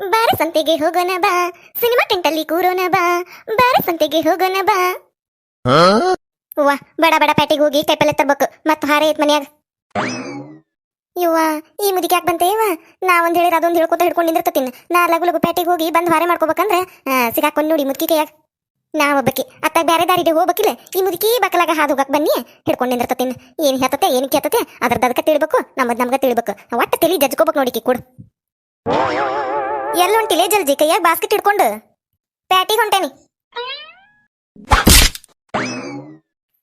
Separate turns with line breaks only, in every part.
ಬಾರ ಸಂತೆಗೆ ಹೋಗೋಣ ಬಾ. ಸಿನಿಮಾ ಟೆಂಟಲ್ಲಿ ಕೂರೋಣ ಬಾ. ಬಾರ ಸಂತೆಗೆ ಹೋಗೋಣ ಬಾ. ವಾ ಬಡ ಬಡ ಪ್ಯಾಟಿಗೆ ಹೋಗಿ ಕೈಪಲ್ಲೆ ತರ್ಬೇಕು. ಮತ್ತು ಹಾರ ಐತ್ ಮನ್ಯಾಗ. ಇವ್ವ ಈ ಮುದಿಗೆ ಯಾಕೆ ಬಂತೆ ಇವ ನಾ ಒಂದ್ ಹೇಳಿರ ಅದೊಂದು ಹೇಳ್ಕೊತ ಹಿಡ್ಕೊಂಡು ನಿಂದಿರ್ತತೀನಿ. ನಾ ಲಗು ಲಗು ಪ್ಯಾಟಿಗೆ ಹೋಗಿ ಬಂದು ಹಾರೆ ಮಾಡ್ಕೋಬೇಕಂದ್ರೆ ಸಿಗಾಕೊಂಡು ನೋಡಿ ಮುದುಕಿ ಕೈಯಾಗ. ನಾ ಒಬ್ಬಕಿ. ಅತ್ತ ಬೇರೆ ದಾರಿಗೆ ಹೋಗ್ಬೇಕಿಲ್ಲ. ಈ ಮುದುಕಿ ಬಕಲಾಗ ಹಾದು ಹೋಗಕ್ಕೆ ಬನ್ನಿ. ಹಿಡ್ಕೊಂಡು ನಿಂದಿರ್ತತೀನಿ. ಏನು ಹೇಳ್ತತೆ ಏನು ಕೇಳ್ತತೆ ಅದ್ರದ್ದು ಅದಕ್ಕೆ ತಿಳ್ಬೇಕು ನಮ್ಮದು ನಮ್ಗೆ ತಿಳ್ಬೇಕು. ಒಟ್ಟ ತಿಳಿ ಜಜ್ಕೋಬೇಕು ನೋಡಿಕಿ ಕೂಡ. ಎಲ್ಲ ಹೊಂಟಿಲೆ ಜಲ್ದಿ ಕೈಯಾಗ ಬಾಸ್ಕೆಟ್ ಹಿಡ್ಕೊಂಡು. ಪ್ಯಾಟಿಗೆ ಹೊಂಟೇನಿ.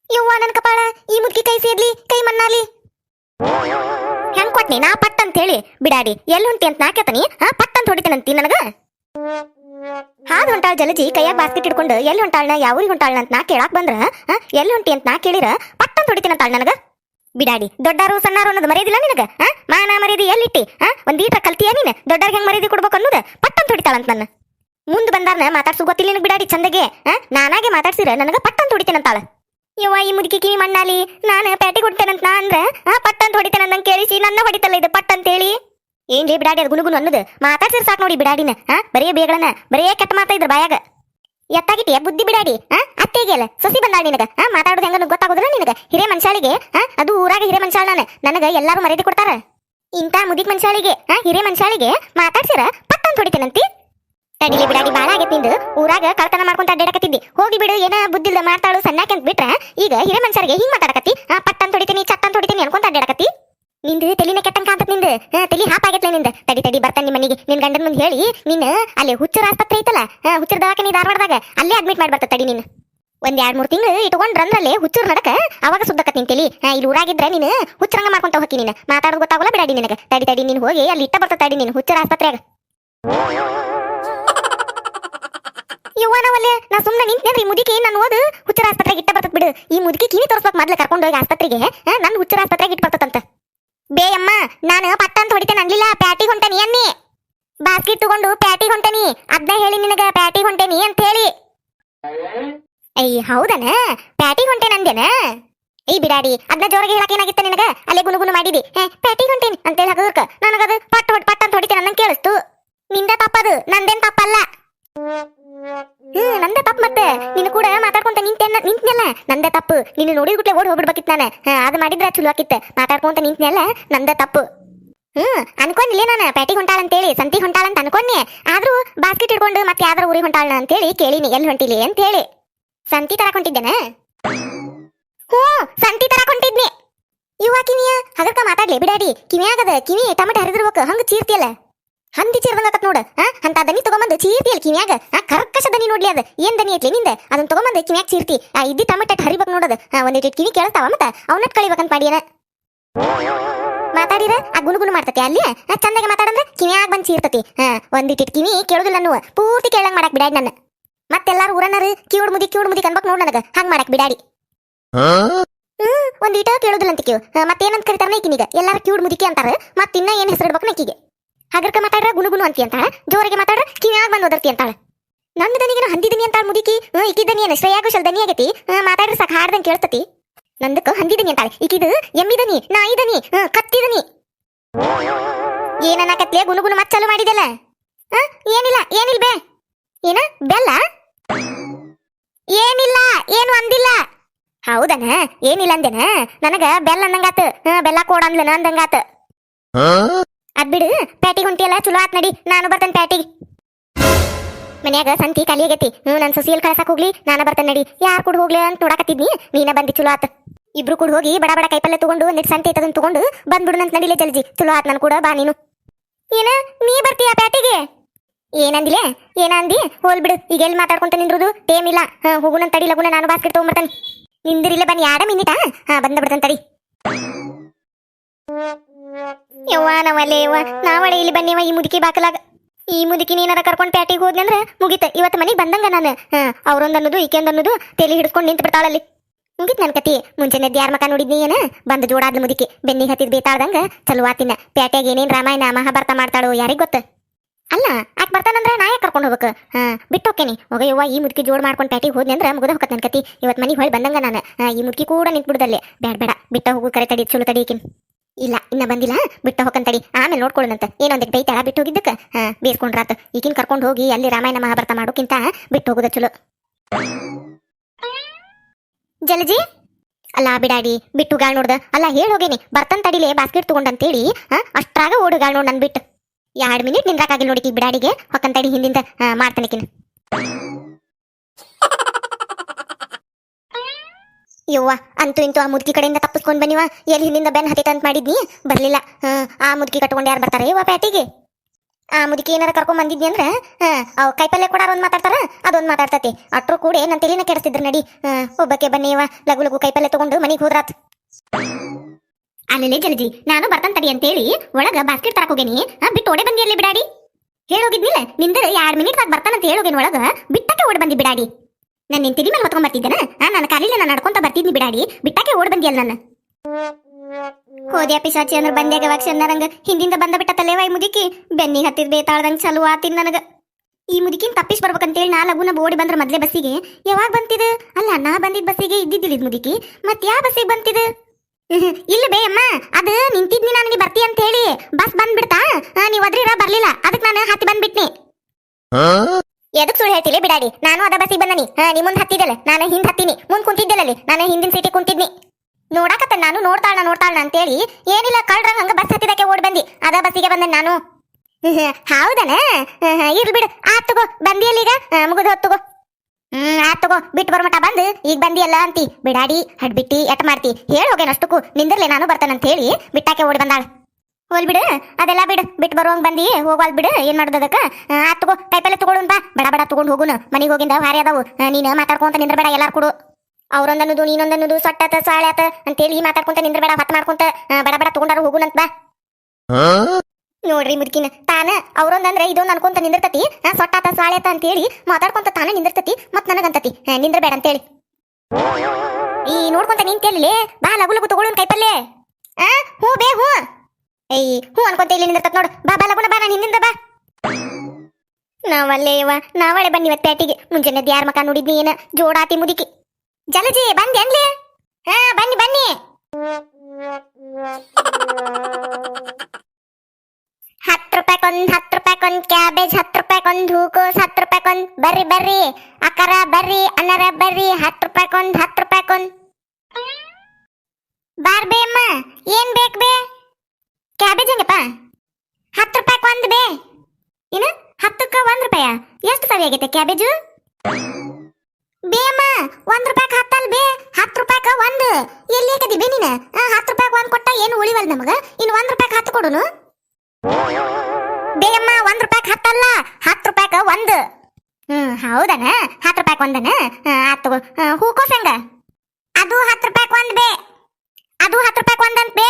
ಯವ್ವ, ನನ್ ಕಪಾಳ, ಈ ಮುದ್ಗಿ ಕೈ ಸೇರ್ಲಿ ಕೈ ಮನ್ನಾಲಿ. ಹೆಂಗ್ ಕೊಟ್ನಿ? ನಾ ಪಟ್ ಅಂತ ಹೇಳಿ. ಬಿಡಾಡಿ ಎಲ್ಲಿ ಹೊಂಟಿ ಅಂತ ನಾ ಕೇಳ್ತಾನಿ. ಹಾ, ಪಟ್ ಅಂತ ಹೊಡಿತೇನಂತಿ ನನಗ. ಹಾದ್ ಹೊಂಟಾಳ ಜಲಜಿ, ಕೈಯಾಗ ಬಾಸ್ಕೆಟ್ ಹಿಡ್ಕೊಂಡು ಎಲ್ಲಿ ಹೊಂಟಾಳ್ನ ಯಾವ ಊರಿಗೆ ಹೊಂಟಾಳ್ನ ಅಂತ ನಾ ಕೇಳಾಕ್ ಬಂದ್ರ ಎಲ್ಲಿ ಹೊಂಟಿ ಅಂತ ನಾ ಕೇಳಿರ, ಪಟ್ ಅಂತ ಹೊಡಿತೀನಂತಾಳ ನನಗ. ಬಿಡಾಡಿ, ದೊಡ್ಡಾರು ಸಣ್ಣಾರು ಅನ್ನೋದು ಮರ್ಯಾದಿಲ್ಲ ನಿನಗ? ಹಾ ಮಾನ ಮರ್ಯಾದಿ ಎಲ್ಲಿಟ್ಟಿ? ಹಾ ಒಂದೀಟ ಕಲ್ತಿಯ ನೀನ್? ದೊಡ್ಡಾರ್ಗೆ ಹೆಂಗ್ ಮರ್ಯಾದಿ ಕೊಡ್ಬೇಕು ಅನ್ನೋದು? ಪಟ್ಟಂತ ಹೊಡಿತಾಳಂತ ನನ್ನ. ಮುಂದ್ ಬಂದಾರ್ನ ಮಾತಾಡ್ಸು ಗೊತ್ತಿಲ್ಲ ನಿನಗೆ ಬಿಡಾಡಿ ಚಂದಗೆ. ಹಾ ನಾನಾಗೆ ಮಾತಾಡ್ಸಿರ, ನನಗ ಪಟ್ಟಂತ ಹೊಡಿತೇನಂತಾಳ. ಯವ್ವ, ಈ ಮುದುಕಿ ಕಿವಿ ಮಣ್ಣಾಲಿ, ನಾನು ಪ್ಯಾಟಿ ಕೊಡ್ತೇನಂತ ಅಂದ್ರ ಹಾ ಪಟ್ ಅಂತ ಹೊಡಿತೇನೆ ನಂಗೆ ಕೇಳಿಸಿ ನನ್ನ ಹೊಡಿತಲ್ಲ ಇದು ಪಟ್ ಅಂತ ಹೇಳಿ ಏನ್ರಿ ಬಿಡಾಡಿ ಅದು ಗುನುಗುನು ಅನ್ನೋದು? ಮಾತಾಡ್ಸಿರ್ ಸಾಕು ನೋಡಿ ಬಿಡಾಡಿನ ಹಾ ಬರೇ ಬೇಗಳನ್ನ ಬರೇ ಕೆಟ್ಟ ಮಾತಾ ಇದ್ರ ಬಾಯಾಗ. ಎತ್ತಾಗಿಟ್ಟಿಯ? ಬುದ್ಧಿ ಬಿಡಾಡಿ ಅತ್ತೆಗೆ ಅತ್ತೆಗೆಲ್ಲ ಸೊಸಿ ಬಂದಾಳ ನಿನಗ ಮಾತಾಡೋದು ಹೆಂಗ ಗೊತ್ತಾಗೋದ್ರ ನಿನಗ? ಹಿರೇ ಮನುಷ್ಯಾಳಿಗೆ ಹಾ ಅದು ಊರಾಗ ಹಿರೇ ಮನುಷ್ಯಾಳ ನಾನು, ನನಗ ಎಲ್ಲಾರು ಮರ್ಯಾದೆ ಕೊಡ್ತಾರ? ಇಂಥ ಮುದಿಕ್ ಮನುಷ್ಯಾಳಿಗೆ ಆ? ಹಿರೇ ಮನುಷ್ಯಾಳಿಗೆ ಮಾತಾಡ್ಸಿರ? ಪಟ್ ಹೊಡಿತೇನಂತಿ? ತಡಿಲಿ ಬಿಡಾಡಿ, ಬಾಳ ಆಗೈತಿ ನಿಂದು, ಊರಾಗ ಕಳ್ತನ ಮಾಡ್ಕೊಂತ ಅಡ್ಡಾಡಕತ್ತಿದ್ದಿ. ಹೋಗಿ ಬಿಡು, ಏನ ಬುದ್ಧಿಲ್ದ ಮಾಡ್ತಾಳು ಸಣ್ಣಾಕೆ ಅಂತ ಬಿಟ್ರ, ಈಗ ಹಿರೇ ಮನುಷ್ಯರಿಗೆ ಹಿಂಗ್ ಮಾತಾಡಕತ್ತಿ? ಆ ಪಟ್ ಅಂತ ಹೊಡಿತೀನಿ ಚಟ್ ಹೊಡಿತೀನಿ ಅನ್ಕೊಂತ ಅಡ್ಡಾಡಕತ್ತಿ? ನಿಂದು ತಲಿನ ಕೆಟ್ಟಂಕ ಅಂತ ನಿಂದು. ಹಾ, ತಲಿ ಹಾಪ್ ಆಗೈತ್ಲೆ ನಿಂದ. ತಡಿ ತಡಿ ಬರ್ತಾನೆ ನಿಮ್ಮ ಮನೆಗೆ. ನಿನ್ ಗಂಡನ ಮುಂದೆ ಹೇಳಿ ನೀನು ಅಲ್ಲಿ ಹುಚ್ಚರ ಆಸ್ಪತ್ರೆ ಐತಲ್ಲ ಹಾ, ಹುಚ್ಚರ ದವಾಖಾನಿ ಧಾರವಾಡದಾಗ ಅಲ್ಲೇ ಅಡ್ಮಿಟ್ ಮಾಡ್ಬರ್ತ ತಡಿ ನೀನು. ಒಂದ್ ಎರಡ್ ಮೂರ್ ತಿಂಗಳು ಇಟ್ಕೊಂಡ್ರಂದ್ರಲ್ಲಿ ಹುಚ್ಚರ್ ನಡಕ ಅವಾಗ ತಲಿ. ಹಾ, ಇಲ್ಲಿ ಊರಾಗಿದ್ರೆ ನೀನು ಹುಚ್ಚರಂಗ ಮಾಡ್ಕೊಂತ ಹೋಗಿ ನೀನು. ಮಾತಾಡೋದು ಗೊತ್ತಾಗಲ್ಲ ಬಿಡಾಡಿ ನಿನಗೆ. ತಡಿ ತಡಿ ನೀನು ಹೋಗಿ ಅಲ್ಲಿ ಇಟ್ಟ ಬರ್ತ ತಡಿ ನೀನು ಹುಚ್ಚರ ಆಸ್ಪತ್ರೆಯಾಗ. ಯವ್ವ ನಾವಲ್ಲೇ ನಾ ಸುಮ್ಮನೆ ನಿಂತೇನ್ರಿ ಮುದುಕಿ ನಾನು ಓದು? ಹುಚ್ಚರ ಆಸ್ಪತ್ರೆಗೆ ಇಟ್ಟ ಬರ್ತದ ಬಿಡು. ಈ ಮುದುಕಿ ಕಿವಿ ತೋರಿಸ್ಬೇಕು ಮೊದ್ಲು ಕರ್ಕೊಂಡು ಹೋಗಿ ಆಸ್ಪತ್ರೆಗೆ ನನ್ನ ಹುಚ್ಚರ ಆಸ್ಪತ್ರೆಗೆ ಇಟ್ಟು ಬರ್ತದಂತ ಬೇ ಅಮ್ಮ, ನಾನು ಪಟ್ಟ ಅಂತ ಹೊಡಿತೇನೆ, ಅನ್ಲಿಲ್ಲ, ಪ್ಯಾಟಿಗೆ ಹೊಂಟನಿ ಅನ್ನಿ ಬಾಸ್ಕೆಟ್ ತಗೊಂಡು ಪ್ಯಾಟಿಗೆ ಹೊಂಟನಿ, ಅದ್ನ ಹೇಳಿ ನಿನಗ ಪ್ಯಾಟಿಗೆ ಹೊಂಟೇನಿ ಅಂತ ಹೇಳಿ. ಅಯ್ಯ ಹೌದನ? ಪ್ಯಾಟಿಗೆ ಹೊಂಟೇನ ಅಂದೇನ ಏಯ್ ಬಿಡಾಡಿ ಅದನ್ನ ಜೋರಾಗಿ ಹೇಳಕ್ ಏನಾಗಿತ್ತ ನಿನಗ? ಅಲ್ಲೇ ಗುನುಗುನು ಮಾಡಿದಿ. ಹೇ, ಪ್ಯಾಟಿಗೆ ಹೊಂಟೇನಿ ಅಂತೇಳಿ ಹಗರ್ಕ ನನಗದು ಪಟ್ ಹೊಡ್ ಪಟ್ ಅಂತ ಹೊಡಿತೇನೆ ಅನ್ನಂಗೆ ಕೇಳಿಸ್ತು. ನಿಂದ ತಪ್ಪದು, ನಂದೇನ್ ತಪ್ಪಲ್ಲ. ಹ್ಮ್ ನಂದೇ ತಪ್ಪು ಮತ್ತೆ. ನಿನ್ನ ಕೂಡ ಮಾತಾಡ್ಕೊಂತ ನಿಂತೆಲ್ಲ ನಿಂತ್ನಲ್ಲ ನಂದೇ ತಪ್ಪು. ನಿನ್ನ ನೋಡಿದ ಗುಟ್ಲೆ ಓಡಿ ಹೋಗ್ಬಿಡ್ಬೇಕಿತ್ತು ನಾನು ಹಾ, ಅದು ಮಾಡಿದ್ರೆ ಚಲೋ ಆಕಿತ್ತೆ. ಮಾತಾಡ್ಕೊಂತ ನಿಂತ್ನಲ್ಲ ನಂದೇ ತಪ್ಪು. ಹ್ಮ್, ಅನ್ಕೊಂಡಿಲ್ಲ ನಾನು. ಪ್ಯಾಟಿಗೆ ಹೊಂಟಾಳ ಅಂತೇಳಿ ಸಂತಿ ಹೊಂಟಾಳ ಅಂತ ಅನ್ಕೊಂಡೆ ಆದ್ರೂ ಬಾಸ್ಕೆಟ್ ಹಿಡ್ಕೊಂಡು ಮತ್ತೆ ಯಾವ್ದಾರ ಊರಿಗೆ ಹೊಂಟಾಳ ಅಂತೇಳಿ ಕೇಳಿನಿ. ಎಲ್ಲಿ ಹೊಂಟಿಲಿ ಅಂತ ಹೇಳಿ ಸಂತಿ ತರಕ್ ಹೊಂಟಿದ್ದೇನೆ. ಹ್ಞೂ, ಸಂತಿ ತರಕ್ ಹೊಂಟಿದ್ನಿ. ಇವ ಕಿವಿಯ ಹಗರ್ಕ ಮಾತಾಡ್ಲಿ, ಬಿಡಾಡಿ. ಕಿವಿಯಾಗದ, ಕಿವಿ ಟಮಟ ಹರಿದಿರ್ಬೇಕು. ಹಂಗ ಚೀರ್ತಿಯಲ್ಲ. ಹಂದಿ ಚೀರ್ದಂಗತ್ ನೋಡ ಅಂತ ದನಿ ತಗೊಂಬಂದು ಚೀರ್ತಿ ಅಲ್ಲಿ ಆ? ಕರ್ಕಶ ದನಿ ನೋಡ್ಲಿ ಅದ. ಏನ್ ದನಿ ಐತ್ಲಿ ನಿಂದ? ಅದನ್ನ ತಗೊಂಬಂದು ಕಿವ್ಯಾಗ ಚೀರ್ತಿ. ಇದ್ದಿ ಟಮಟ ಹರಿಬೇಕು ನೋಡದ. ಒಂದಿಟ್ಟು ಕಿವಿ ಕೇಳ್ತಾವ ಮತ್ತ? ಅವನಟ್ ಕಳಿಬೇಕಂತ ಮಾಡ್ಯಾರ ಮಾತಾಡಿರ? ಆ ಗುನುಗುನು ಮಾಡ್ತತಿ ಅಲ್ಲಿ? ಚಂದಾಗೆ ಮಾತಾಡಂದ್ರೆ ಕಿವಿಯಾಗ ಬಂದು ಚೀರ್ತತಿ. ಒಂದಿಟ್ಟು ಕಿವಿ ಕೇಳುದಿಲ್ಲ ನೋವು ಪೂರ್ತಿ ಕೇಳಂಗ್ ಮಾಡಕ್ ಬಿಡಾಡಿ ನನ್ನ. ಮತ್ತೆಲ್ಲಾರು ಊರನರು ಕ್ಯೂಡ್ ಮುದಿ ಕ್ಯೂಡ್ ಮುದಿ ಅನ್ಬೇಕು ನೋಡ್ ನನಗ. ಹಂಗ್ ಮಾಡಕ್ ಬಿಡಾಡಿ. ಒಂದ್ ಕೇಳುದಿಲ್ಲ ಅಂತ ಕಿವ್. ಮತ್ತೇನಂತ ಕರಿತಾರ ನೈಕಿನೀಗ ಎಲ್ಲಾರು ಕ್ಯೂಡ್ ಮುದಿಕೆ ಅಂತಾರ. ಮತ್ತ ಇನ್ನ ಏನ್ ಹೆಸರು ಇಡ್ಬೇಕು ನೈಕಿಗೆ ಹಗರ್ಕ ಮಾತಾಡ್ರ ಗುನುಗುನು ಅಂತಿ ಅಂತಾಳ? ಜೋರಿಗೆ ಮಾತಾಡ್ರ, ಕಿವಿಯಾಗ ಬಂದು ಓದರ್ತಿ ಅಂತಾಳ. ನನ್ನ ದನಿಗೇನು ಹಂದಿದನಿ ಅಂತಾಳ ಮುದಿಕಿ. ಇಕ್ಕಿದ್ದನಿ ಇಕ್ಕಿ ದನಿ ಏನ ಶ್ರೇಯಾ ಘೋಷಲ್ ದನಿ ಆಗೈತಿ? ಮಾತಾಡ್ರ ಸಾಕು ಹಾಡ್ದಂಗೆ ಕೇಳ್ತತಿ. ನಂದಕ್ಕ ಹಂದಿದನಿ ಅಂತಾಳೆ. ಇಕ್ಕಿದು ಎಮ್ಮಿದನಿ ನಾಯಿದನಿ ಕತ್ತಿದನಿ ಏನನ್ನ ಕತ್ಲೆ ಗುನುಗುನು ಮತ್ತೆ ಚಾಲು ಮಾಡಿದಲ್ಲ ಏನಿಲ್ಲ ಏನಿಲ್ಲ ಬೇ? ಏನ, ಬೆಲ್ಲ? ಏನಿಲ್ಲ, ಏನು ಅಂದಿಲ್ಲ. ಹೌದನ, ಏನಿಲ್ಲ ಅಂದೇನ ನನಗ ಬೆಲ್ಲ ಅಂದಂಗಾತ ಬೆಲ್ಲ ಕೋಡ ಅಂದ್ಲನ ಅಂದಂಗಾತ ಅದ್ ಬಿಡು, ಪ್ಯಾಟಿಗೆ ಹೊಂಟಿಯಲ್ಲ, ಚಲೋ ಆತ್ ನಡಿ, ನಾನು ಬರ್ತೇನೆ ಪ್ಯಾಟಿಗೆ. ಮನ್ಯಾಗ ಸಂತಿ ಖಾಲಿ ಆಗೈತಿ. ಹ್ಞೂ ನನ್ನ ಸೊಸಿಯಲ್ ಹೋಗ್ಲಿ, ನಾನು ಬರ್ತೇನೆ ನಡಿ. ಯಾರು ಕೂಡ ಹೋಗ್ಲಿ ಅಂತ ನೋಡಕತ್ತಿದ್ನಿ, ನೀನ ಬಂದಿ ಚಲೋ ಆತ. ಇಬ್ರು ಕೂಡ ಹೋಗಿ ಬಡ ಬಡ ಕೈಪಲ್ಲೆ ತಗೊಂಡು ಒಂದಿಟ್ಟು ಸಂತಿ ಐತದನ್ನ ತಗೊಂಡು, ಬಂದ್ಬಿಡು ನಡಿಲೆ ಜಲ್ಜಿ ಚಲೋ ಆತ್ ನನ್ ಕೂಡ, ಬಾ ನೀನು. ಏನ, ನೀ ಬರ್ತೀಯ ಪ್ಯಾಟಿಗೆ? ಏನಂದಿಲೆ? ಏನಂದಿ ಹೋಲ್ ಬಿಡು, ಈಗ ಎಲ್ಲಿ ಮಾತಾಡ್ಕೊಂತ ನಿಂದ್ರುದು? ಟೇಮ್ ಇಲ್ಲ. ಹಾ ಹೋಗುಣ ತಡಿ, ಲಗುನ ನಾನು ಬಾಸ್ಕೆಟ್ ತಗೊಂಬರ್ತಾನೆ. ನಿಂದಿರಿಲ್ಲ ಬನ್ನಿ ಯಾಡ ಮಿನಿಟಾ ಹಾ, ಬಂದ ತಡಿ. ಯವ್ವ ನಾವಲ್ಲೇ ನಾವಳೆ ಇಲ್ಲಿ ಬನ್ನಿವ ಈ ಮುದುಕಿ ಬಾಕಲಾಗ. ಈ ಮುದುಕಿ ನೀನಾರ ಕರ್ಕೊಂಡು ಪ್ಯಾಟಿಗೆ ಅಂದ್ರ ಮುಗಿತ. ಇವತ್ತು ಮನೆಗೆ ಬಂದಂಗ ನಾನು. ಹಾ, ಅವ್ರೊಂದ್ ಅನ್ನೋದು, ಈಕೆಂದ್ ಅನ್ನೋದು ತಲೆ ಹಿಡಿಸ್ಕೊಂಡು ನಿಂತು ಬಿಡ್ತಾಳಲ್ಲಿ ಮುಗಿತ್ ನನ್ನ ಕತಿ. ಮುಂಚೆನೆ ಯಾರ ಮಕ ನೋಡಿದ್ನಿ ಏನ? ಬಂದು ಜೋಡಾದ್ ಮುದುಕಿ. ಬೆನ್ನಿಗೆ ಹತ್ತಿದ್ ಬೇತಾಳ್ದಂಗ ಚಲೋ ಆತಿನ. ಪ್ಯಾಟ್ಯಾಗ ಏನೇನ್ ರಾಮಾಯಣ, ಮಹಾಭಾರತ ಮಾಡ್ತಾಳೋ ಯಾರಿಗೆ ಗೊತ್ತ? ಅಲ್ಲ, ಆಕ್ ಬರ್ತಾನಂದ್ರೆ ನಾ ಯಾಕೆ ಕರ್ಕೊಂಡು ಹೋಗ್ಬೇಕು? ಹಾಂ ಬಿಟ್ಟು ಹೋಗ್ತೇನೆ ಹೋಗಯ್ಯವ್ವ ಈ ಮುದುಕಿ ಜೋಡ್ ಮಾಡ್ಕೊಂಡು ಪ್ಯಾಟಿಗೆ ಹೋದ್ನಿ ಅಂದ್ರೆ ಮುಗಿದ ಹೋಗತ್ತೆ ನನ್ ಕತಿ. ಇವತ್ತು ಮನೆಗೆ ಹೊಳಿ ಬಂದಂಗ ನಾನು. ಈ ಮುದುಕಿ ಕೂಡ ನಿಂತ್ಬಿಡ್ದಲ್ಲೇ ಬೇಡ ಬೇಡ ಬಿಟ್ಟ ಹೋಗು, ಕರೆ ತಡಿ, ಚಲೋ ತಡಿ ಈಕಿನ್. ಇಲ್ಲ, ಇನ್ನ ಬಂದಿಲ್ಲ. ಬಿಟ್ಟು ಹೋಗಂತಡಿ ಆಮೇಲೆ ನೋಡ್ಕೊಳ್ಳೋಣಂತ. ಏನೊಂದಿಗೆ ಬೈತಾಳ ಬಿಟ್ಟು ಹೋಗಿದ್ದಕ್ಕೆ? ಹಾ ಬೇಸ್ಕೊಂಡ್ರಾತ ಈಗಿನ ಕರ್ಕೊಂಡು ಹೋಗಿ ಅಲ್ಲಿ ರಾಮಾಯಣ ಮಹಾಭಾರತ ಮಾಡೋಕ್ಕಿಂತ ಬಿಟ್ಟು ಹೋಗೋದ ಚಲೋ. ಜಲಜಿ? ಅಲ್ಲ, ಬಿಡಾಡಿ, ಬಿಟ್ಟು ಗಾಳ್ ನೋಡ್ದ. ಅಲ್ಲ, ಹೇಳಿ ಹೋಗೇನಿ. ಬರ್ತನ್ ತಡಿಲೆ ಬಾಸ್ಕೆಟ್ ತಗೊಂಡಂತೇಳಿ ಅಷ್ಟ್ರಾಗ ಓಡು ಗಾಳ್ ನೋಡ್ ನನ್ ಬಿಟ್ಟು. ಎರಡು ಮಿನಿಟ್ ನಿಂದ್ರಾಕಾಗಿಲ್ಲ ನೋಡಿಕಿ ಬಿಡಾಡಿಗೆ. ಹೊಕ್ಕಂತಡಿ ಹಿಂದಿಂದ ಮಾಡ್ತಾನಿಕಿನ ಯವ್ವ, ಅಂತೂ ಇಂತೂ ಆ ಮುದುಕಿ ಕಡೆಯಿಂದ ತಪ್ಪಿಸ್ಕೊಂಡ್ ಬನ್ನಿವ. ಎಲ್ಲಿ ಹಿಂದಿಂದ ಬೆನ್ ಹತ್ತಿತ ಅಂತ ಮಾಡಿದ್ನಿ? ಬರ್ಲಿಲ್ಲ. ಆ ಮುದುಕಿ ಕಟ್ಕೊಂಡು ಯಾರು ಬರ್ತಾರೆ? ಯವ್ವ, ಪ್ಯಾಟಿಗೆ? ಆ ಮುದುಕಿ ಏನಾರ ಕರ್ಕೊಂಡ್ ಬಂದಿದ್ನಿ ಅಂದ್ರೆ ಅವ್ ಕೈಪಲ್ಲೆ ಕೊಡಾರ ಒಂದ್ ಮಾತಾಡ್ತಾರ? ಅದೊಂದ್ ಮಾತಾಡ್ತತಿ. ಅಟ್ರು ಕೂಡ ನನ್ನ ತಲೆನ ಕೆಡಿಸ್ತಿದ್ರು ನಡಿ. ಒಬ್ಬಕ್ಕೆ ಬನ್ನಿವ ಲಗು ಲಗು ಕೈಪಲ್ಲೆ ತಗೊಂಡು ಮನೆಗೆ ಹೋದ್ರಾತ್. ಅಲ್ಲೇ ಜಲಜಿ, ನಾನು ಬರ್ತಾನ್ ತಡಿ ಅಂತೇಳಿ ಒಳಗ ಬಾಸ್ಕೆಟ್ ತರಕ್ ಹೋಗೇನಿ. ಬಿಟ್ಟು ಓಡೆ ಬಂದಿ ಅಲ್ಲಿ ಬಿಡಾಡಿ. ಹೇಳೋಗಿದ್ನಿಲ್ಲ ನಿಂದ ಎರಡ್ ಮಿನಿಟ್ ಬರ್ತಾನಂತ ಹೇಳೋಗೇನಿ ಒಳಗ, ಬಿಟ್ಟಕ್ಕೆ ಓಡ್ ಬಂದಿ ಬಿಡಾಡಿ. ನಾನು ನಿನ್ನ ತಿಳಿ ಮೇಲೆ ಹೊತ್ಕೊಂಡ್ ಬರ್ತಿದ್ದೇನೆ? ಆ ನನ್ನ ಕಾಲಿಲ್ಲ, ನಾನು ನಡ್ಕೊಂತ ಬರ್ತಿದ್ನಿ ಬಿಡಾಡಿ. ಬಿಟ್ಟಾಕೆ ಓಡ್ ಬಂದಿಯಲ್ಲ ನಾನು. ಹೋದ್ಯಾ ಪಿಸಾಚಿ ಅಂದ್ರೆ ಬಂದ್ಯಾಗ ವಾಕ್ಷ ನಂಗ ಹಿಂದಿಂದ ಬಂದ ಬಿಟ್ಟ ತಲೆವಾಯಿ ಮುದುಕಿ, ಬೆನ್ನಿ ಹತ್ತಿದ ಬೇತಾಳ್ದಂಗೆ ಚಲೋ ಆತಿನ್ ನನಗೆ. ಈ ಮುದುಕಿನ ತಪ್ಪಿಸ್ ಬರ್ಬೇಕಂತೇಳಿ ನಾ ಲಗುನ ಓಡಿ ಬಂದ್ರ ಮೊದಲೇ ಬಸ್ಸಿಗೆ. ಯಾವಾಗ ಬಂತಿದ? ಅಲ್ಲ, ನಾ ಬಂದಿದ್ ಬಸ್ಸಿಗೆ ಇದ್ದಿದ್ದಿಲ್ಲ ಇದ್ ಮುದುಕಿ. ಮತ್ ಯಾವ ಬಸ್ಸಿಗೆ ಬಂತಿದ? ಇಲ್ಲ ಬೇ ಅಮ್ಮ, ಅದ ನಿಂತಿದ್ನಿ ನಾನು ನೀ ಬರ್ತಿ ಅಂತ ಹೇಳಿ ಬಸ್ ಬಂದ್ಬಿಡ್ತಾ? ನೀವ್ ಅದ್ರಿರ ಬರ್ಲಿಲ್ಲ. ಅದಕ್ಕೆ ನಾನು ಹತ್ತಿ ಬಂದ್ಬಿಟ್ನಿ. ಎದಕ್ ಸುಳ್ಳು ಹೇಳ್ತಿಲ್ಲ ಬಿಡಾಡಿ. ನಾನು ಅದ ಬಸ್ಸಿಗೆ ಬಂದನಿ. ಹಾ, ನೀ ಮುಂದ್ ಹತ್ತಿದ್ದಲ್ಲ. ನಾನು ಹಿಂದ್ ಹತ್ತೀನಿ. ಮುಂದ್ ಕುಂತಿದ್ದಲ್ಲ ನಾನು ಹಿಂದಿನ ಸೀಟಿ ಕುಂತಿದ್ನಿ. ನೋಡಾಕತ್ತ ನಾನು? ನೋಡ್ತಾಳ ನೋಡ್ತಾಳ ಅಂತೇಳಿ ಏನಿಲ್ಲ ಕಳ್ರ ಹಂಗ ಬಸ್ ಹತ್ತಿದಕ್ಕೆ ಓಡ್ ಬಂದಿ. ಅದ ಬಸ್ಸಿಗೆ ಬಂದೆ ನಾನು. ಹೌದನ? ಇರ್ಲಿ ಬಿಡು. ಆತ್ ತಗೋ. ಬಂದಿಯಲ್ಲ ಈಗ ಮುಗಿದು ಹೊತ್ತುಗೋ ಹ್ಮ್, ಆತ್ ತಗೋ. ಬಿಟ್ಟು ಬರಮಟ ಬಂದು. ಈಗ ಬಂದಿಯಲ್ಲ ಅಂತಿ. ಬಿಡಾಡಿ, ಹಡ್ಬಿಟ್ಟಿ, ಎಟ್ ಮಾಡ್ತಿ? ಹೇಳಿ ಹೋಗೇನ ಅಷ್ಟಕ್ಕೂ. ನಿಂದಿರ್ಲೆ, ನಾನು ಬರ್ತಾನಂತ ಹೇಳಿ ಬಿಟ್ಟಾಕೆ ಓಡಿ ಬಂದಾಳ. ಹೋಲ್ ಬಿಡು ಅದೆಲ್ಲ ಬಿಡು. ಬಿಟ್ಟು ಬರುವಂಗ ಬಂದಿ ಹೋಗಲ್ ಬಿಡು. ಏನ್ ಮಾಡೋದು ಅದಕ್ಕ? ಆ, ತಗೋ ಕೈಪಲ್ಲೆ ತಗೊಳು ಬಾ. ಬಡ ಬಡ ತಗೊಂಡ್ ಹೋಗುನು. ಮನೆಗೆ ಹೋಗಿಂದ ಭಾರಿ ಅದಾವು. ನೀನು ಮಾತಾಡ್ಕೊಂತ ನಿಂದ್ರಬೇಡ ಎಲ್ಲಾರು ಕೊಡು. ಅವ್ರೊಂದನ್ನದು ನೀನೊಂದನ್ನದು ಸೊಟ್ಟಾತ ಸಾಳ್ಯಾತ ಅಂತೇಳಿ ಮಾತಾಡ್ಕೊಂತ ನಿಂದ್ರಬೇಡ ಹತ್ತು ಮಾಡ್ಕೊಂತ. ಬಡ ಬಡ ತಗೊಂಡಾರು ಹೋಗುನಂತ ಬಾ. ನೋಡ್ರಿ ಮುದ್ಕಿನ ತಾನ ಅವ್ರೊಂದಂದ್ರೆ ಇದೊಂದು ಅನ್ಕೊಂತ ನಿಂದಿರ್ತತಿ. ಸೊಟ್ಟಾತ ಸಾಳ್ಯಾತ ಅಂತೇಳಿ ಮಾತಾಡ್ಕೊಂತ ತಾನ ನಿಂದಿರ್ತತಿ ಮತ್ ನನಗಂತತಿ. ನಿಂದ್ರಬೇಡ ಅಂತೇಳಿ. ಈ ನೋಡ್ಕೊಂತ ನಿಂತೇಳಿ ಬಾ ಲಗು ಲಗು ತಗೊಳ್ಳೋನ್ ಕೈಪಲ್ಲೆ ಹ್ಞೂ ಬೇ ಹ್ಞೂ ಏಯ್, ಹ್ಞೂ ಅನ್ಕೊಂತ ಇಲ್ಲಿ ನಿಂದಿರ್ತತ್ ನೋಡು. ಬಾ ಬಾ, ಲಗುನ, ಬಾ ನಾನು ಹಿಂದಿಂದ ಬಾ. ನಾವಲ್ಲೇ ಇವ ನಾವಳೆ ಬನ್ನಿ ಇವತ್ತು ಪ್ಯಾಟಿಗೆ. ಮುಂಜಾನೆ ಯಾರ ಮಕ ನೋಡಿದ್ನಿ ಏನ? ಜೋಡಾತಿ ಮುದುಕಿ. ಜಲಜಿ, ಬಂದೆ ಅನ್ಲಿ? ಹಾ, ಬನ್ನಿ ಬನ್ನಿ. ಹತ್ತು ರೂಪಾಯ್ಕೊಂದ್ ಹತ್ತು ರೂಪಾಯ್ಕೊಂದ್ ಕ್ಯಾಬೇಜ್, ಹತ್ತು ರೂಪಾಯ್ಕೊಂದ್ ಹೂಕೋಸ್, ಹತ್ತು ರೂಪಾಯ್ಕೊಂದ್ ಬರ್ರಿ ಬರ್ರಿ. ಅಕ್ಕರ ಬರ್ರಿ, ಅನ್ನರ ಬರ್ರಿ, ಹತ್ತು ರೂಪಾಯ್ಕೊಂದ್ ಹತ್ತು ರೂಪಾಯ್ಕೊಂದ್ ಬಾರ್ ಬೇ ಅಮ್ಮ, ಏನ್ ಬೇಕ್ ಬೇ? ಕ್ಯಾಬೇಜ್ ಹೆಂಗಪ್ಪ? ಹತ್ತು ರೂಪಾಯಿಗೆ ಒಂದು ಬೇ. ಏನು? ಹತ್ತಕ್ಕ ಒಂದು ರೂಪಾಯ? ಎಷ್ಟು ಸರಿ ಆಗೈತೆ ಕ್ಯಾಬೇಜು ಬೇ ಒಂದು ರೂಪಾಯಿಗೆ ಹತ್ತಲ್ ಬೇ. ಹತ್ತು ರೂಪಾಯಿಗೆ ಒಂದು. ಎಲ್ಲಿ ಹಾಕದಿ ಬೇ ನೀನು? ಹತ್ತು ರೂಪಾಯ್ಕ್ ಒಂದು ಕೊಟ್ಟ ಏನು ಉಳಿವಲ್ ನಮಗ? ಇನ್ನು ಒಂದು ರೂಪಾಯಿಗೆ ಹತ್ತು ಕೊಡುನು? ಬೇಮ್ಮ, ಒಂದು ರೂಪಾಯಿಗೆ ಹತ್ತಲ್ಲ. ಹತ್ತು ರೂಪಾಯಿಗೆ ಒಂದು. ಹ್ಮ್, ಹೌದನ? ಹತ್ತು ರೂಪಾಯಿಗೆ ಒಂದನ? ಆತ್. ಹೂಕೋಸ್ ಹೆಂಗ? ಅದು ಹತ್ತು ರೂಪಾಯಿಗೆ ಒಂದು ಬೇ. ಅದು ಹತ್ತು ರೂಪಾಯಿಗೆ ಒಂದಂತ ಬೇ.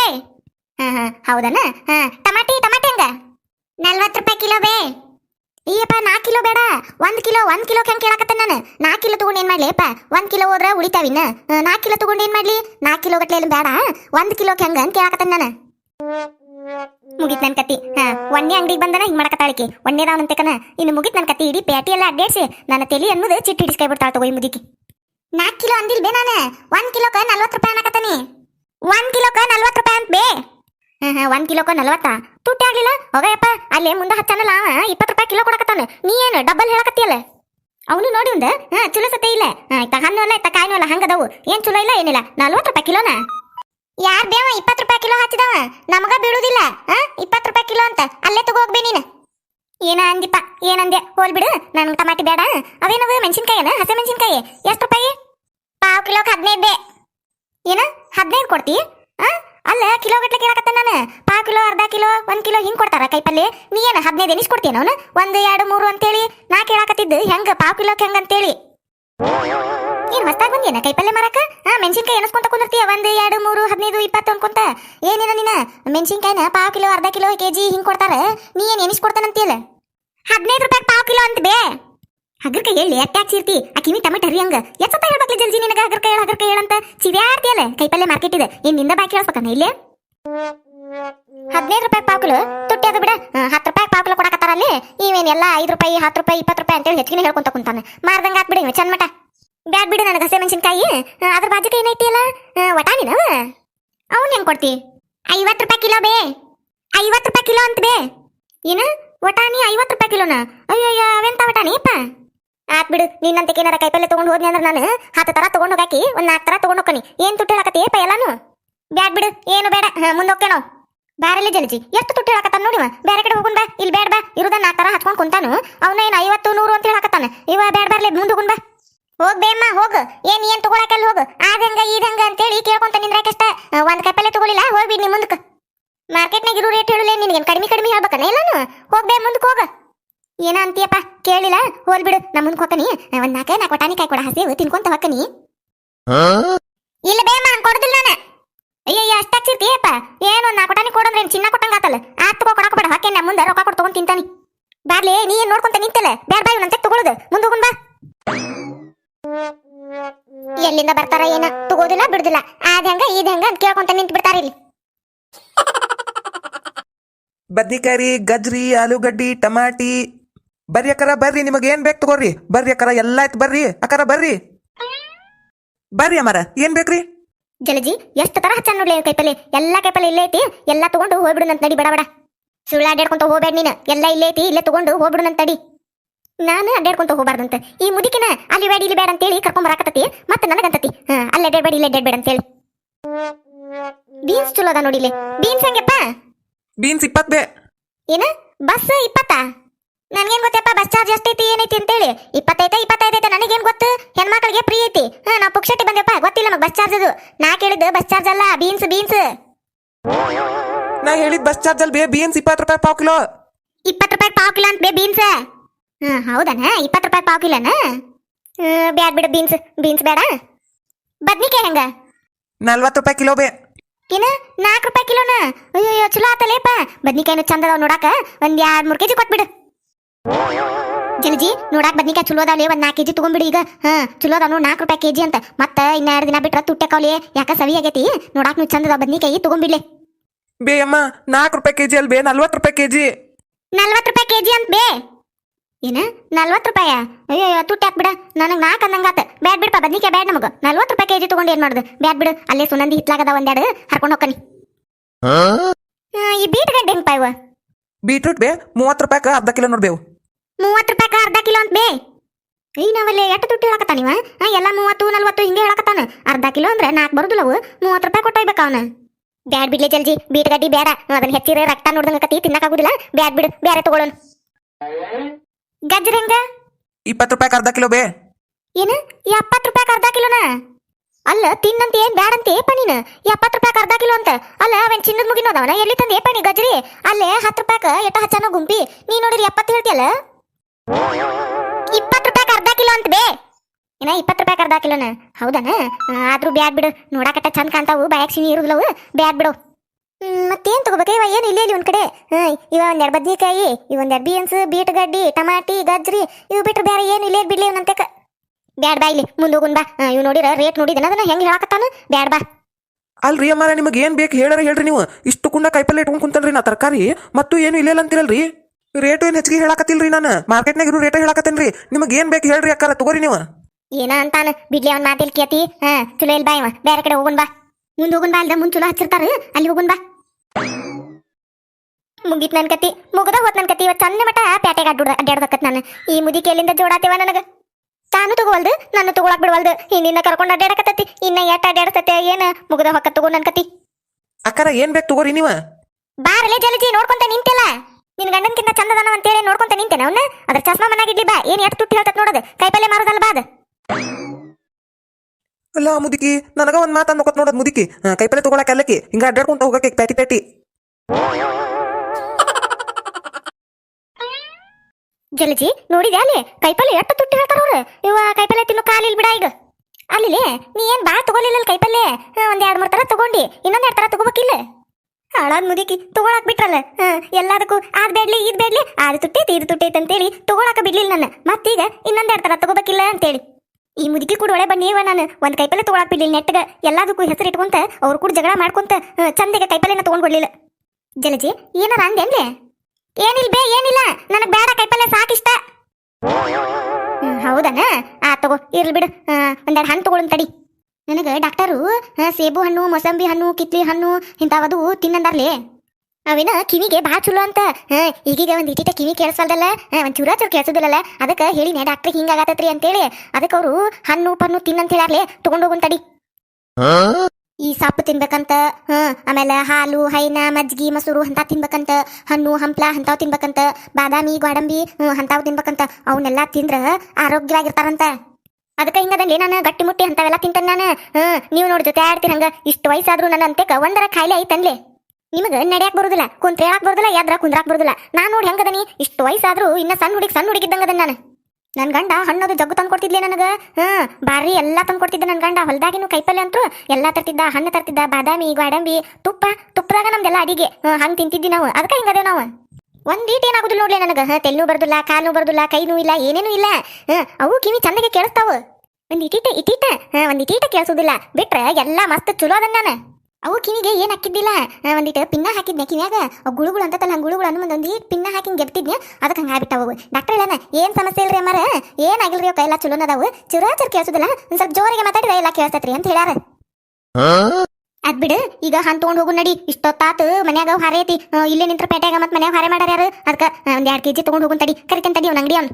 ಹಾ ಹಾ ಹೌದನ? ಹಾ ಟಮಾಟಿ ಟಮಾಟಿ ಹೆಂಗ? ನಲ್ವತ್ತು ರೂಪಾಯಿ ಕಿಲೋ ಬೇ. ಈಯಪ್ಪ ನಾ ಕಿಲೋ ಬೇಡ. ಒಂದ್ ಕಿಲೋ ಒಂದ್ ಕಿಲೋ ಹೆಂಗ್ ಕೇಳಕತ್ತೆ ನಾನು? ನಾ ಕಿಲೋ ತಗೊಂಡು ಏನ್ ಮಾಡ್ಲಿಪ್ಪ ಒಂದ್ ಕಿಲೋ ಹೋದ್ರ ಉಳಿತಾವಿನ ನಾ ಕಿಲೋ ತಗೊಂಡು ಏನ್ ಮಾಡ್ಲಿ? ನಾ ಕಿಲೋ ಗಟ್ಲೆ ಬೇಡ. ಒಂದ್ ಕಿಲೋ ಹೆಂಗ ಅಂತ ಕೇಳಕತ್ತೆ ನಾನು. ಮುಗಿತ್ ನನ್ ಕತ್ತಿ. ಹಾ ಒಂದೇ ಅಂಗಡಿಗೆ ಬಂದನ, ಹಿಂಗ್ ಮಾಡಕತ್ತಾಳಿಕೆ ಅಂತಕನ ಇನ್ನು ಮುಗಿತ್ ನನ್ ಕತ್ತಿ. ಇಡೀ ಪ್ಯಾಟಿ ಎಲ್ಲ ಅಡ್ಡೇಡ್ಸಿ ನನ್ನ ತಲಿ ಅನ್ನೋದು ಚಿಟ್ಟಿ ಹಿಡಿಸ್ಕೈ ಬಿಡ್ತಾಳ ತಗೋ ಮುದುಕಿ. ನಾಲ್ಕು ಕಿಲೋ ಅಂದಿಲ್ ಬೇ ನಾನು. ಒಂದ್ ಕಿಲೋಕ್ಕೆ ನಲ್ವತ್ತು ರೂಪಾಯಿ ಅನ್ನಕತ್ತಾನಿ. ಒಂದ್ ಕಿಲೋಕ್ಕೆ ನಲ್ವತ್ತು ರೂಪಾಯಿ ಅಂತ ಬೇ. ಒಂದ್ ಕಿಲೋಕ ನಲ್ವತ್ತ? ತುಟ್ಟಿ ಆಗ್ಲಿಲ್ಲ? ಹೋಗಯಪ್ಪ ಅಲ್ಲೇ ಮುಂದೆ ಹಚ್ಚನಲ್ಲ ಅವ, ಇಪ್ಪತ್ತು ರೂಪಾಯಿ ಕಿಲೋ ಕೊಡಕತ್ತಾನ. ನೀ ಏನು ಡಬಲ್ ಹೇಳಕತ್ತಿಯಲ್ಲ? ಅವನು ನೋಡಿ ಒಂದ. ಹಾ ಚಲೋ ಸತೆ ಇಲ್ಲ. ಹಾ ಇತ್ತ ಹಣ್ಣು ಅಲ್ಲ, ಇತ್ತ ಕಾಯಿನೂ ಅಲ್ಲ ಹಂಗದವು ಏನ್ ಚಲೋ ಇಲ್ಲ, ಏನಿಲ್ಲ. ನಲ್ವತ್ತು ರೂಪಾಯಿ ಕಿಲೋನ? ಯಾರ್ ಬೇವ ಇಪ್ಪತ್ತು ರೂಪಾಯಿ ಕಿಲೋ ಹಚ್ಚಿದವ? ನಮಗ ಬೀಳುದಿಲ್ಲ. ಹಾ ಇಪ್ಪತ್ತು ರೂಪಾಯಿ ಕಿಲೋ ಅಂತ. ಅಲ್ಲೇ ತಗೋಗ್ಬಿ ನೀನು. ಏನ ಅಂದಿಪ್ಪ ಏನಂದೆ ಹೋಲ್ ಬಿಡು. ನನ್ ಟಮಾಟಿ ಬೇಡ. ಅವೇನವ, ಮೆಣಸಿನ್ಕಾಯಿನ? ಹಸಿ ಮೆಣಸಿನ್ಕಾಯಿ? ಎಷ್ಟು ರೂಪಾಯಿ? ಪಾವ್ ಕಿಲೋಕ್ ಹದಿನೈದು ಬೇ. ಏನ? ಹದಿನೈದು ಕೊಡ್ತಿ? ಆ ಅಲ್ಲ ಕಿಲೋ ಗಟ್ಟಲೆ ಕೇಳಕತ್ತ ನಾನು? ಪಾ ಕಿಲೋ, ಅರ್ಧ ಕಿಲೋ, ಒಂದ್ ಕಿಲೋ ಹಿಂಗ್ ಕೊಡ್ತಾರ ಕೈಪಲ್ಲೆ? ನೀ ಏನ ಹದಿನೈದು ಎನಿಸ್ ಕೊಡ್ತೀನ ಅವನು? ಒಂದು, ಎರಡು, ಮೂರು ಅಂತೇಳಿ? ನಾ ಕೇಳಾಕತ್ತಿದ್ದು ಹೆಂಗ ಪಾವು ಕಿಲೋಕ್ಕೆ ಹೆಂಗ ಅಂತೇಳಿ? ಏನ್ ಹೊಸ್ದಾಗ ಬಂದೇನ ಕೈಪಲ್ಲೆ ಮಾರಕ? ಹಾ, ಮೆಣಸಿನ್ಕಾಯಿ ಎನಸ್ಕೊಂತ ಕುಂದಿರ್ತೀಯ? ಒಂದು, ಎರಡು, ಮೂರು, ಹದಿನೈದು, ಇಪ್ಪತ್ತು ಅನ್ಕೊಂತ? ಏನೇನ ನೀನ? ಮೆಣಸಿನ್ಕಾಯಿನ ಪಾವ್ ಕಿಲೋ, ಅರ್ಧ ಕಿಲೋ ಕೆಜಿ ಹಿಂಗ್ ಕೊಡ್ತಾರ? ನೀ ಏನ್ ಎನಿಸ್ ಕೊಡ್ತಾನಂತೀಯಲ್ಲ? ಹದಿನೈದು ರೂಪಾಯಿ ಪಾವ್ ಕಿಲೋ ಅಂತ ಬೇ ಹಗರ್ಕ ಹೇಳಿ ಅಟ್ಯಾಕ್ ಇರ್ತಿ ಆ ಕಿವಿ ಟಮಟ ಹರಿ ಹಂಗ. ಎತ್ತ ಹೇಳ್ಬೇಕ್ಲಿ ಜಲ್ದಿ ನಿನಗ ಹಗರ್ಕ ಹೇಳ ಹಗರ್ಕ ಹೇಳಂತ ಚಿವ್ಯಾಡ್ತಿಯಲ್ಲ ಕೈಪಲ್ಲೆ ಮಾರ್ಕೆಟ್ ಇದೆ. ಏನ್ನಿಂದ ಬಾಕಿ ಹೇಳ್ಬೇಕನ ಇಲ್ಲೇ? ಹದಿನೈದು ರೂಪಾಯಿ ಪಾವ್ ಕಿಲೋ ತುಟ್ಟಿ ಅದು ಬಿಡ. ಹತ್ತು ರೂಪಾಯಿ ಪಾವ್ ಕಿಲೋ ಅಲ್ಲಿ. ಇವೇನ್ ಎಲ್ಲ ಐದು ರೂಪಾಯಿ, ಹತ್ತು ರೂಪಾಯಿ, ಇಪ್ಪತ್ತು ರೂಪಾಯಿ ಅಂತೇಳಿ ಹೆಚ್ಚಿಗೆ ಹೇಳ್ಕೊಂತ ಕುಂತಾನ. ಮಾರ್ದಂಗ ಹಾಕ್ಬಿಡಿ ಬಿಡಿ ಚಂದ ಮಟ ಬ್ಯಾಡ್ ಬಿಡು ನನಗೆ ಹಸೆ ಮೆಣಸಿನ್ಕಾಯಿ ಅದ್ರ ಬಾಜುಕ ಏನೈತಿ ಅಲ್ಲ? ವಟಾಣಿನವ ಅವನ್ ಹೆಂಗ್ ಕೊಡ್ತಿ? ಐವತ್ತು ರೂಪಾಯಿ ಕಿಲೋ ಬೇ. ಐವತ್ತು ರೂಪಾಯಿ ಕಿಲೋ ಅಂತ ಬೇ. ಏನ? ವಟಾಣಿ ಐವತ್ತು ರೂಪಾಯಿ ಕಿಲೋನ? ಅಯ್ಯೋ ಅಯ್ಯೋ ಅವೆಂತ ವಟಾಣಿ? ಅಪ್ಪ ಆತ್ ಬಿಡು ನಿನ್ನಂತಕ್ಕೆ ಏನಾರ ಕೈಪಲ್ಲೆ ತಗೊಂಡು ಹೋದ್ನಿ ಅಂದ್ರೆ ನಾನು ಹತ್ತು ತರ ತಗೊಂಡು ಹೋಗಾಕಿ, ಒಂದ್ ನಾಲ್ಕು ತರ ತಗೊಂಡು ಹೋಗ್ಕನಿ ಏನ್ ತುಟ್ಟಿ ಏಪ ಎಲ್ಲಾನು ಬ್ಯಾಡ್ ಬಿಡು, ಏನು ಬೇಡ ಮುಂದೆ ಹೋಗ್ತೇನೋ ಬ್ಯಾರಲ್ಲಿ ಜಲಜಿ, ಎಷ್ಟು ತುಟ್ಟಿ ಹಾಕತ್ತಾನ ನೋಡಿವ ಬೇರೆ ಕಡೆ ಹೋಗುನ್ ಬಾ ಇಲ್ಲಿ ಬೇಡ ಬಾ, ಇರುದ ನಾಲ್ಕು ತರ ಹಚ್ಕೊಂಡ್ ಕುಂತಾನು. ಅವನ ಏನ್ ಐವತ್ತು, ನೂರು ಅಂತ ಹೇಳಿ ಹಾಕತ್ತಾನ ಇವ ಬೇಡ ಬರ್ಲಿ, ಮುಂದೆ ಹೋಗುನ್ ಬಾ. ಹೋಗ್ ಬೇಮ್ಮ ಹೋಗು. ಏನ್ ಏನ್ ತಗೊಳಕಲ್ಲಿ ಹೋಗು. ಆದಂಗ ಇದಂಗ ಅಂತೇಳಿ ಕೇಳ್ಕೊಂತ ನಿಂದ್ರಾಕಷ್ಟ ಒಂದ್ ಕೈಪಲ್ಲೆ ತಗೊಳಿಲ್ಲ ಹೋಗ್ಬಿಡ್ ನೀ ಮುಂದಕ್ಕೆ ಮಾರ್ಕೆಟ್ನಾಗ ಇರೋ ರೇಟ್ ಹೇಳಲೇ ನಿನಗೇನು ಕಡಿಮೆ ಕಡಿಮೆ ಹೇಳ್ಬೇಕನ? ಎಲ್ಲಾನು ಹೋಗ್ಬೇ ಮುಂದಕ್ಕೆ ಹೋಗ. ಏನ ಅಂತೀಯಪ್ಪ? ಕೇಳಿಲ್ಲ? ಹೋಲ್ ಬಿಡು. ನಮ್ಮ ಮುಂದಕ್ಕೆ ಹೋಗ್ಕನಿ ಒಂದ್ ನಾಲ್ಕ ನಾಲ್ಕು ವಟಾಣಿ ಕಾಯಿ ಕೊಡ ಹಸಿವು ತಿನ್ಕೊಂತ ಹೊಕ್ಕನಿ ಇಲ್ಲ ಬೇಮ್ಮ ಕೊಡದಿಲ್ಲ ನಾನು. ಅಯ್ಯಯ್ಯ ಅಷ್ಟಾಗ್ಸಿರ್ತೀಯಪ್ಪ ಏನು ಒಂದ್ ಕೊಟಾನಿ ಕೊಡಂದ್ರೆ ಏನ್ ಚಿನ್ನ ಕೊಟ್ಟಂಗ ಆತಲ್ಲ? ಆತ್ ತಗೋ ಕೊಡಕ ಬೇಡ ಹಾಕೇನ ಮುಂದೆ ರೊಕ್ಕ ಕೊಡ್ ತಗೊಂಡ್ ತಿಂತಾನಿ. ಬಾರ್ಲಿ ನೀ ಏನ್ ನೋಡ್ಕೊಂತ ನಿಂತಲ್ಲ? ಬ್ಯಾಡ ಬಾಯ್ ನಂತೆ ತಗೊಳುದು. ಮುಂದೆ ಹೋಗುನ್ ಬಾ. ಎಲ್ಲಿಂದ ಬರ್ತಾರ ಏನ? ತಗೋದಿಲ್ಲ ಬಿಡುದಿಲ್ಲ. ಆದ ಹೆಂಗ ಇದ ಹೆಂಗ ಅಂತ ಕೇಳ್ಕೊಂತ ನಿಂತ ಬಿಡ್ತಾರ ಇಲ್ಲಿ.
ಬದ್ನಿಕಾಯಿ ಗಜ್ರಿ ಆಲೂಗಡ್ಡಿ ಟಮಾಟಿ ಬರ್ರಿ ಅಕ್ಕರ ಬರ್ರಿ ನಿಮಗೆ ಏನ್ ಬೇಕು ತಗೋರಿ. ಬರ್ರಿ ಅಕ್ಕರ ಎಲ್ಲ ಆಯ್ತು ಬರ್ರಿ. ಅಕ್ಕರ ಬರ್ರಿ. ಬರ್ರಿ ಅಮ್ಮರ ಏನ್ ಬೇಕ್ರಿ?
ಜಲಜಿ ಎಷ್ಟು ತರ ಹಚ್ಚ ನೋಡ್ಲಿ ಕೈಪಲ್ಲಿ ಎಲ್ಲಾ ಕೈಪಲ್ಲಿ ಇಲ್ಲೇ ಐತಿ ಎಲ್ಲಾ ತಗೊಂಡು ಹೋಗ್ಬಿಡು ನಂತ ನಡಿ ಬಡ ಬಡ. ಸುಳ್ಳು ಅಡ್ಡಾಡ್ಕೊಂತ ಹೋಗ್ಬೇಡ ನೀನು. ಎಲ್ಲ ಇಲ್ಲೇ ಐತಿ ಇಲ್ಲೇ ತಗೊಂಡು ಹೋಗ್ಬಿಡು ನಂತ ನಡಿ. ನಾನು ಅಡ್ಡಾಡ್ಕೊಂತ ಹೋಗ್ಬಾರ್ದಂತ. ಈ ಮುದಿಕಿನ ಅಲ್ಲಿ ಬೇಡ ಇಲ್ಲಿ ಬೇಡ ಅಂತೇಳಿ ಕರ್ಕೊಂಡ್ ಬರಾಕತ್ತತಿ ಮತ್ತೆ ನನಗಂತತಿ. ಹಾ ಅಲ್ಲಿ ಅಡ್ಡಾಡ್ಬೇಡ ಇಲ್ಲಿ ಅಡ್ಡಾಡ್ಬೇಡ ಅಂತೇಳಿ. ಬೀನ್ಸ್ ಚಲೋ ಅದ ನೋಡಿಲಿ ಬೀನ್ಸ್ ಹೆಂಗಪ್ಪ?
ಬೀನ್ಸ್ ಇಪ್ಪತ್ ಬೇ.
ಏನ? ಬಸ್ ಇಪ್ಪತ್ತಾ? ನನ್ಗೇನ್ ಗೊತ್ತಪ್ಪ ಬಸ್ ಚಾರ್ಜ್ ಎಷ್ಟೈತಿ ಏನೈತಿ ಅಂತೇಳಿ? ಇಪ್ಪತ್ತೈತೆ ಇಪ್ಪತ್ತೈದು ಐತೆ ನನಗೇನ್ ಗೊತ್ತು? ಹೆಣ್ಮಕ್ಳಿಗೆ ಫ್ರೀ ಐತಿ. ಹಾ ನಾ ಪುಕ್ಷಟಿ ಬಂದೆಪ್ಪ ಗೊತ್ತಿಲ್ಲ ನಮಗೆ ಬಸ್ ಚಾರ್ಜ್ ಅದು ನಾ ಕೇಳಿದ್ದು ಬಸ್ ಚಾರ್ಜ್ ಅಲ್ಲ ಬೀನ್ಸ್ ಬೀನ್ಸ್
ನಾ ಹೇಳಿದ್ ಬಸ್ ಚಾರ್ಜ್ ಅಲ್ಲಿ ಬೇ ಬೀನ್ಸ್ ಇಪ್ಪತ್ತು ರೂಪಾಯಿ ಪಾವ್ ಕಿಲೋ.
ಇಪ್ಪತ್ತು ರೂಪಾಯಿ ಪಾವ್ ಕಿಲೋ ಅಂತ ಬೇ ಬೀನ್ಸ್ ಹಾ ಹೌದನ? ಇಪ್ಪತ್ತು ರೂಪಾಯಿ ಪಾವ್ ಕಿಲೋನ? ಬ್ಯಾಡ್ ಬಿಡು ಬೀನ್ಸ್ ಬೀನ್ಸ್ ಬೇಡ. ಬದ್ನಿಕಾಯಿ ಹೆಂಗ?
ನಲ್ವತ್ತು ರೂಪಾಯಿ ಕಿಲೋ ಬೇ.
ಏನ? ನಾಲ್ಕು ರೂಪಾಯಿ ಕಿಲೋನ? ಅಯ್ಯೋ ಚಲೋ ಆತಲೇಪ. ಬದ್ನಿಕಾಯಿನ ಚಂದ ಅದಾವ ನೋಡಾಕ ಒಂದ್ ಎರಡ್ ಮೂರ್ ಕೆಜಿ ಕೊಟ್ಬಿಡು. ಜಲಜಿ ನೋಡಾಕ ಬದ್ನಿಕಾಯಿ ಚಲೋ ಅದಾವಲಿ ಒಂದ್ ನಾಲ್ಕು ಕೆಜಿ ತಗೊಂಡ್ಬಿಡಿ ಈಗ. ಹಾ ಚಲೋ ಅದಾವ ನೋಡ್ ನಾಲ್ಕು ರೂಪಾಯಿ ಕೆಜಿ ಅಂತ. ಮತ್ತ ಇನ್ನ ಎರಡು ದಿನ ಬಿಟ್ರ ತುಟ್ಟೆಕಾವ್ಲಿ ಯಾಕ ಸವಿ ಆಗೈತಿ? ನೋಡಾಕ ನೀವು ಚಂದ ಅದಾವ ಬದ್ನಿಕಾಯಿ ತಗೊಂಡ್ಬಿಡ್ಲಿ
ಬೇ ಅಮ್ಮ ನಾಲ್ಕು ರೂಪಾಯಿ ಕೆಜಿ ಅಲ್ ಬೇ ನಲ್ವತ್ತು ರೂಪಾಯಿ ಕೆಜಿ.
ನಲ್ವತ್ತು ರೂಪಾಯಿ ಕೆಜಿ ಅಂತ ಬೇ. ಏನ? ನಲ್ವತ್ತು ರೂಪಾಯ? ಅಯ್ಯೋ ತುಟ್ಟಿ ಹಾಕ್ಬಿಡ ನನಗೆ ನಾಲ್ಕು ಅಂದಂಗಾತ ಬ್ಯಾಡ್ ಬಿಡಪ್ಪ ಬದ್ನಿಕಾಯಿ ಬ್ಯಾಡ್ ನಮಗ. ನಲ್ವತ್ತು ರೂಪಾಯಿ ಕೆಜಿ ತಗೊಂಡು ಏನು ಮಾಡೋದು? ಬ್ಯಾಡ್ ಬಿಡು ಅಲ್ಲೇ ಸುನಂದಿ ಹಿತ್ಲಾಗದ ಒಂದೆರಡು ಹರ್ಕೊಂಡು ಹೋಗ್ಕನಿ ಆ, ಈ ಬೀಟ್ ಗಡ್ಡೆ ಹೆಂಗ್ ಪಾಯ್ವ
ಬೀಟ್ರೂಟ್ ಬೇ ಮೂವತ್ತು ರೂಪಾಯಿಗೆ ಅರ್ಧ ಕಿಲೋ ನೋಡ್ಬೇವು
ಮೂವತ್ತು ರೂಪಾಯಿ ಅರ್ಧ ಕಿಲೋ ಅಂತ ಬೇ. ಈ ನಾವಲ್ಲಿ ಎಷ್ಟು ದುಡ್ಡು ಹೇಳಕತ್ತಾನ ಇವ? ಎಲ್ಲ ಮೂವತ್ತು ನಲ್ವತ್ತು ಹಿಂಗೆ ಹೇಳಕತ್ತಾನ. ಅರ್ಧ ಕಿಲೋ ಅಂದ್ರೆ ನಾಲ್ಕು ಬರುದಿಲ್ಲವು ಮೂವತ್ತು ರೂಪಾಯಿ ಕೊಟ್ಟೋಯ್ಬೇಕು ಅವನ. ಬ್ಯಾಡ್ ಬಿಡ್ಲಿ ಜಲ್ಜಿ ಬೀಟ್ ಗಡ್ಡಿ ಬೇಡ. ಅದನ್ನ ಹೆಚ್ಚಿರ ರಕ್ತ ನೋಡ್ದಂಗ ಕತಿ ತಿನ್ನಕ್ಕಾಗುದಿಲ್ಲ ಬ್ಯಾಡ್ ಬಿಡು ಬೇರೆ ತಗೊಳ್ಳೋಣ ಗಜ್ರಿ ಹೆಂಗ?
ಇಪ್ಪತ್ತು ರೂಪಾಯಿಗೆ ಅರ್ಧ ಕಿಲೋ ಬೇ.
ಏನು? ಎಪ್ಪತ್ತು ರೂಪಾಯಿ ಅರ್ಧ ಕಿಲೋನ? ಅಲ್ಲ ತಿನ್ನಂತ ಏನ್ ಬ್ಯಾಡ ಅಂತ ಏಪ ನೀನು ಎಪ್ಪತ್ತು ರೂಪಾಯಿ ಅರ್ಧ ಕಿಲೋ ಅಂತ. ಅಲ್ಲ ಅವನ್ ಚಿನ್ನದ ಮುಗಿನೋದವನ? ಎಲ್ಲಿ ತಂದ ಏಪ ನೀ ಗಜ್ರಿ ಅಲ್ಲೇ ಹತ್ತು ರೂಪಾಯಿ ಎಟ್ಟ ಹಚ್ಚಾನೋ ಗುಂಪಿ? ನೀ ನೋಡಿರಿ ಎಪ್ಪತ್ತು ಹೇಳ್ತಿಯಲ್ಲ? ಇಪ್ಪತ್ತು ರೂಪಾಯಿ ಅರ್ಧ ಕಿಲೋ ಅಂತ ಬೇ. ಏನ ಇಪ್ಪತ್ತು ರೂಪಾಯಿ ಅರ್ಧ ಕಿಲೋನ? ಹೌದನ? ಆದ್ರೂ ಬ್ಯಾಡ್ ಬಿಡು. ನೋಡಾಕಟ್ಟ ಚಂದ ಕಾಣ್ತಾವು. ಬ್ಯಾಗ್ ಸಿನಿ ಇರುದಿಲ್ಲವು. ಬ್ಯಾಗ್ ಬಿಡು. ಮತ್ತೇನ್ ತಗೋಬೇಕು? ಇವ ಏನು ಇಲ್ಲೇ ಇಲ್ಲಿ ಒಂದ್ ಕಡೆ? ಹಾ, ಇವ ಒಂದೆರಡು ಬದ್ನಿಕಾಯಿ, ಇವ ಒಂದೆರಡು ಬೀನ್ಸ್, ಬೀಟ್ ಗಡ್ಡಿ, ಟಮಾಟಿ, ಗಜ್ರಿ. ಇವು ಬಿಟ್ಟರೆ ಬೇರೆ ಏನು ಇಲ್ಲೇ ಬಿಡ್ಲಿ ಇವನಂತೆ ಬ್ಯಾಡ್ ಬಾ ಇಲ್ಲಿ. ಮುಂದೆ ಹೋಗುನ್ ಬಾ. ಇವ್ ನೋಡಿರ ರೇಟ್ ನೋಡಿದನ? ಅದನ್ನ ಹೆಂಗ್ ಹೇಳಕತ್ತಾನ? ಬ್ಯಾಡ್ ಬಾ.
ಅಲ್ರಿ ಅಮ್ಮ ನಿಮಗೆ ಏನ್ ಬೇಕು ಹೇಳರ ಹೇಳ್ರಿ ನೀವು. ಇಷ್ಟು ಕುಂಡ ಕಾಯಿಪಲ್ಲೆ ಇಟ್ಕೊಂಡ್ ಕುಂತನ್ರಿ ನಾ ತರಕಾರಿ. ಮತ್ತು ಏನು ಇಲ್ಲ ಅಂತಿರಲ್ರಿ? ರೇಟ್ ಏನು ಹೆಚ್ಚಿಗೆ ಹೇಳಾಕತ್ತಿಲ್ರಿ ನಾನು? ಮಾರ್ಕೆಟ್ನಾಗ ಇರೋ ರೇಟ ಹೇಳಕತ್ತೇನ್ರಿ? ನಿಮಗೆ ಏನ್ ಬೇಕು ಹೇಳ್ರಿ ಅಕ್ಕಾರ ತಗೋರಿ ನೀವು.
ಏನ ಅಂತಾನ? ಬಿಡ್ಲಿ ಅವ್ನ ಮಾತಿಲ್ ಕೇತಿ. ಹಾ ಚಲೋ ಇಲ್ಲ ಬಾ ಇವ. ಬೇರೆ ಕಡೆ ಹೋಗುನ್ ಬಾ. ಮುಂದೆ ಹೋಗುನ್ ಬಾ ಅಲ್ದ ಮುಂದ್ ಚಲೋ ಹಚ್ಚಿರ್ತಾರ. ಅಲ್ಲಿ ಹೋಗುನ್ ಬಾ. ಮುಗಿತ್ ನನ್ ಕತಿ. ಮುಗದ ಹೋತ್ ನನ್ ಕತಿ. ಇವತ್ ಚಂದ ಮಟ ಪ್ಯಾಟೆಗೆ ಅಡ್ಡ ಅಡ್ಡಾಡ್ದಕ್ಕತ್ ನಾನು. ಈ ಮುದಿಕೆ ಕೇಳಿಂದ ಜೋಡಾತಿವ ನನಗ. ತಾನು ತಗೋವಲ್ದು ನಾನು ತಗೊಳಕ್ ಬಿಡವಲ್ದು. ಹಿಂದಿನ ಕರ್ಕೊಂಡು ಅಡ್ಡಾಡಕತ್ತತಿ ಇನ್ನ ಎಟ್ಟ ಅಡ್ಡಾಡ್ತತೆ ಏನ? ಮುಗದ ಹೊಕ್ಕ ತಗೋ ನನ್ ಕತಿ.
ಅಕ್ಕಾರ ಏನ್ ಬೇಕು ತಗೋರಿ ನೀವು?
ಬಾರಲೆ ಜಲಜಿ ನೋಡ್ಕೊಂತ ನಿಂತೆಲ್ಲ. ನಿನ್ ಗಂಡನ್ಕಿಂತ ಚಂದದನ ಅಂತೇಳಿ ನೋಡ್ಕೊಂತ ನಿಂತೇನೆ ಅವನ್ನ ಅದ್ರ ಚಸ್ಮಾ ಮನಾಗಿಡ್ಲಿ ಬಾ ಏನ್ ಎಷ್ಟು ತುಟ್ಟಿ ಹೇಳ್ತತ್ ನೋಡೋದು? ಕೈಪಲ್ಲೆ ಮಾರೋದಲ್ಲ ಬಾ ಅದ.
ಅಲ್ಲ ಮುದುಕಿ ನನಗ ಒಂದ್ ಮಾತು ಅನ್ಕೋತ್ ನೋಡೋದ್ ಮುದುಕಿ. ಕೈಪಲ್ಲೆ ತಗೊಳಕ್ ಅಲ್ಲಕಿ ಹಿಂಗ ಅಡ್ಡಾಡ್ಕೊಂತ ಹೋಗಕ್ಕೆ ಪ್ಯಾಟಿ ಪ್ಯಾಟಿ.
ಜಲಜಿ ನೋಡಿದೆ ಅಲ್ಲಿ? ಕೈಪಲ್ಲೆ ಎಷ್ಟು ತುಟ್ಟಿ ಹೇಳ್ತಾರ ಅವ್ರು? ಇವ ಕೈಪಲ್ಲೆ ತಿನ್ನು ಕಾಲಿಲ್ ಬಿಡ ಈಗ. ಅಲ್ಲಿ ನೀ ಏನ್ ಬಾ ತಗೊಲಿಲ್ಲ ಕೈಪಲ್ಲೆ ಒಂದ್ ಎರಡ್ ಮೂರ್ ತರ ತಗೊಂಡಿ ಇನ್ನೊಂದ್ ಎರಡ್ ತರ ತಗೋಬೇಕಿಲ್ಲ? ಹಾಳಾದ್ ಮುದುಕಿ ತಗೊಳಕ್ ಬಿಟ್ರಲ್ಲ. ಎಲ್ಲದಕ್ಕೂ ಅದ್ ಬೇಡ್ಲಿ, ಇದ್ ಬೇಡ್ಲಿ ಅದ್ ತುಟ್ಟೈತಿ, ಇದು ತುಟ್ಟೈತಿ ಅಂತೇಳಿ ತಗೊಳಕ ಬಿಡ್ಲಿಲ್ಲ ನನ್ನ. ಮತ್ತೀಗ ಇನ್ನೊಂದ್ ಎರಡ್ ತರ ತಗೋಬೇಕಿಲ್ಲ ಅಂತೇಳಿ. ಈ ಮುದುಕಿ ಕೂಡ ಒಳೆ ಬನ್ನಿವ ನಾನು. ಒಂದ್ ಕೈಪಲ್ಲೆ ತಗೊಳಕ್ ಬಿಡ್ಲಿಲ್ಲ ನೆಟ್ಟಗ ಎಲ್ಲದಕ್ಕೂ ಹೆಸರು ಇಟ್ಕೊಂತ ಅವ್ರು ಕೂಡ ಜಗಳ ಮಾಡ್ಕೊಂತ ಚಂದಿಗೆ ಕೈಪಲ್ಲೆನ ತಗೊಂಡ್ ಕೊಡ್ಲಿಲ್ಲ. ಜಲಜಿ, ಏನಾರ ಅಂದೇನ್ಲೆ ಏನಿಲ್ಲ ಬೇ, ಏನಿಲ್ಲ. ನನಗ್ ಬೇಡ ಕೈಪಲ್ಲೆ, ಸಾಕಿಷ್ಟ. ಹೌದನ? ಆ, ತಗೋ, ಇರ್ಲಿ ಬಿಡು. ಒಂದೆರಡು ಹಣ್ಣು ತಗೊಳನ್ ತಡಿ. ನನಗೆ ಡಾಕ್ಟರು ಸೇಬು ಹಣ್ಣು ಮೊಸಂಬಿ ಹಣ್ಣು ಕಿತ್ಲಿ ಹಣ್ಣು ಇಂಥವದು ತಿನ್ನಂದಾರ್ಲಿ. ಅವಿನ ಕಿವಿಗೆ ಭಾಳ ಚಲೋ ಅಂತ ಈಗೀಗ ಒಂದು ಇಟ್ಟಿಟ ಕಿವಿ ಕೇಳಿಸಲ್ದಲ್ಲ ಒಂದು ಚೂರ ಚೂರು ಕೇಳಿಸೋದಿಲ್ಲಲ್ಲ ಅದಕ್ಕೆ ಹೇಳಿನೆ ಡಾಕ್ಟ್ರಿಗೆ ಹಿಂಗಾಗತ್ತೈತ್ರಿ ಅಂತೇಳಿ. ಅದಕ್ಕೆ ಅವರು ಹಣ್ಣು ಪಣ್ಣು ತಿನ್ನಂತ ಹೇಳ್ಯಾರ್ಲೆ ತಗೊಂಡೋಗುನ್ ತಡಿ ಈ ಸೊಪ್ಪು ತಿನ್ಬೇಕಂತ ಆಮೇಲೆ ಹಾಲು ಹೈನ ಮಜ್ಜಿಗೆ ಮೊಸರು ಅಂತ ತಿನ್ಬೇಕಂತ ಹಣ್ಣು ಹಂಪ್ಲ ಅಂತಾವ್ ತಿನ್ಬೇಕಂತ ಬಾದಾಮಿ ಗೋಡಂಬಿ ಅಂತಾವ್ ತಿನ್ಬೇಕಂತ ಅವನ್ನೆಲ್ಲ ತಿಂದ್ರ ಆರೋಗ್ಯವಾಗಿರ್ತಾರಂತ. ಅದಕ್ಕೆ ಹಿಂಗದಲ್ಲಿ ನಾನು ಗಟ್ಟಿ ಮುಟ್ಟಿ ಅಂತಾವೆಲ್ಲ ತಿಂತೇನೆ ನಾನು. ಹ್ಮ್ ನೀವು ನೋಡ್ ಜೊತೆ ಆಡ್ತೀರಿ ಹಂಗ. ಇಷ್ಟು ವಯಸ್ಸಾದ್ರೂ ನನ್ನ ಅಂತೆಕ ಒಂದರ ಖಾಯಿಲೆ ಐತನ್ಲೆ. ನಿಮಗೆ ನಡೆಯಕ್ಕೆ ಬರುದಿಲ್ಲ ಕುಂತ ಹೇಳಕ್ ಬರುದಿಲ್ಲ ಯಾದ್ರ ಕುಂದ್ರಾಕ್ ಬರುದಿಲ್ಲ. ನಾನು ನೋಡಿ ಹೆಂಗದನಿ? ಇಷ್ಟು ವಯಸ್ಸಾದ್ರೂ ಇನ್ನ ಸಣ್ಣ ಹುಡುಗಿ ಸಣ್ಣ ಹುಡುಗಿದ್ದಂಗದ ನಾನು. ನನ್ ಗಂಡ ಹಣ್ಣದು ಜಗ್ಗು ತಂದು ಕೊಡ್ತಿದ್ಲೆ ನನಗ. ಹ್ಮ್ ಬಾರಿ ಎಲ್ಲಾ ತಂದು ಕೊಡ್ತಿದ್ದೆ ನನ್ ಗಂಡ. ಹೊಲ್ದಾಗಿನೂ ಕೈಪಲ್ಲೆ ಅಂತೂ ಎಲ್ಲಾ ತರ್ತಿದ್ದ, ಹಣ್ಣು ತರ್ತಿದ್ದ, ಬಾದಾಮಿ, ಗೋಡಂಬಿ, ತುಪ್ಪ, ತುಪ್ಪದಾಗ ನಮ್ದೆಲ್ಲ ಅಡಿಗೆ. ಹಂಗ್ ತಿಂತಿದ್ವಿ ನಾವು. ಅದಕ್ಕೆ ಹಿಂಗದೇವ್ ನಾವು. ಒಂದ್ ಈಟ್ ಏನಾಗುದಿಲ್ಲ ನೋಡ್ಲಿ ನನಗೆ. ಹ, ತೆಲ್ನೂ ಬರ್ದಿಲ್ಲ ಕಾಲು ಬರ್ದಿಲ್ಲ, ಕೈನೂ ಇಲ್ಲ, ಏನೇನೂ ಇಲ್ಲ. ಹ, ಅವು ಕಿವಿ ಚಂದಗೆ ಕೇಳಿಸ್ತಾವ. ಒಂದು ಇಟೀಟ ಇಟೀಟ. ಒಂದ್ ಇಟೀಟ ಕೇಳಿಸೋದಿಲ್ಲ. ಬಿಟ್ರೆ ಎಲ್ಲಾ ಮಸ್ತ್ ಚಲೋ ಅದನ್ನ ನಾನು. ಅವು ಕಿವಿಗೆ ಏನ್ ಹಾಕಿದ್ದಿಲ್ಲ ಒಂದಿಟ ಒಂದಿಟ್ಟು ಪಿನ್ನ ಹಾಕಿದ್ನೆ ಕಿವಿಯಾಗ? ಗುಳುಗುಳು ಅಂತಲ್ಲ ಹಂಗ ಗುಳುಗುಳು ಅನ್ನೋ ಒಂದ್ ಈಟ್ ಪಿನ್ನ ಹಾಕಿ ಗೆಬ್ತಿದ್ನೆ ಅದಕ್ಕೆ ಹಂಗೆ ಆಗ್ಬಿಟ್ಟಾವು ಡಾಕ್ಟರ್ ಹೇಳನ ಏನು ಸಮಸ್ಯೆ ಇಲ್ರಿ ಅಮ್ಮಾರ? ಏನಾಗಿಲ್ರಿ ಅವ ಎಲ್ಲ ಚಲೋನ ಅದಾವು ಚುರ ಚುರ್ ಕೇಳಿಸೋದಿಲ್ಲ? ಒಂದು ಸ್ವಲ್ಪ ಜೋರಿಗೆ ಮಾತಾಡಿದ್ರೆ ಎಲ್ಲ ಕೇಳ್ತೈತ್ರಿ ಅಂತ ಹೇಳ್ಯಾರ. ಅದ್ ಬಿಡು, ಈಗ ಹಂತ ತಗೊಂಡ್ ಹೋಗು ನಡಿ. ಇಷ್ಟೊತ್ತಾತು ಮನ್ಯಾಗ ಹಾರೆ ಐತಿ. ಇಲ್ಲೇ ನಿಂತ್ರ ಪೇಟೆಗ ಮತ್ತೆ ಮನ್ಯಾಗ ಹಾರೆ ಮಾಡ್ಯಾರ ಯಾರು? ಒಂದ್ ಎರಡ್ ಕೆಜಿ ತಗೊಂಡ್ ಹೋಗುನ್ ತಡಿ. ಕರಿತೇನ್ ತಡಿ ಅವ್ನ ಅಂಗಡಿ ಅವ್ನು.